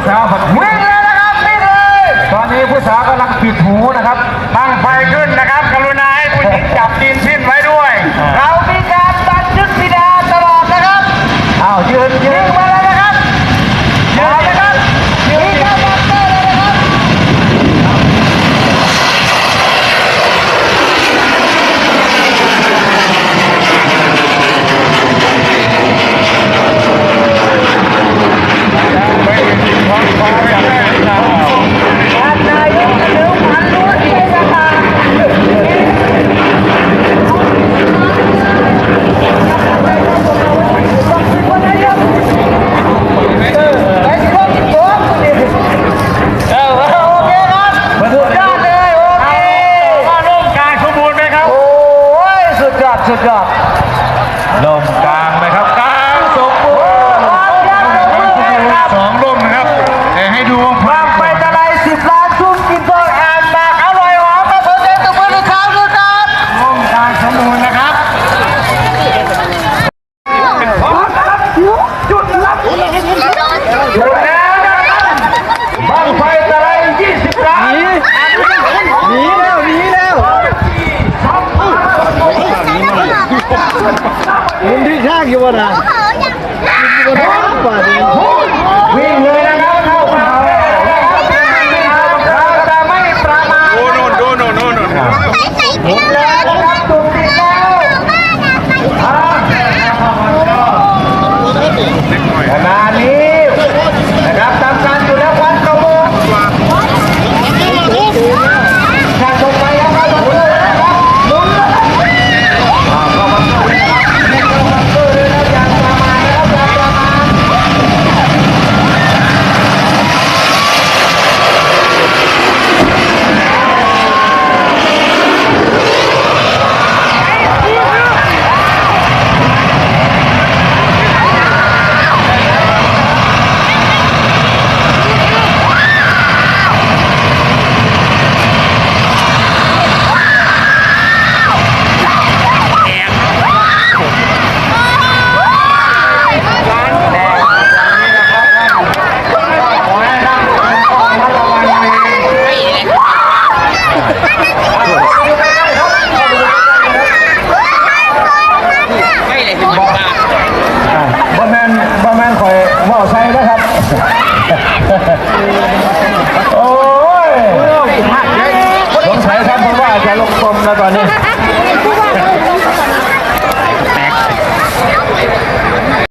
Utah! ดสุดยอดลมกลางนะครับ มุนที่ชากอยู่วะนะ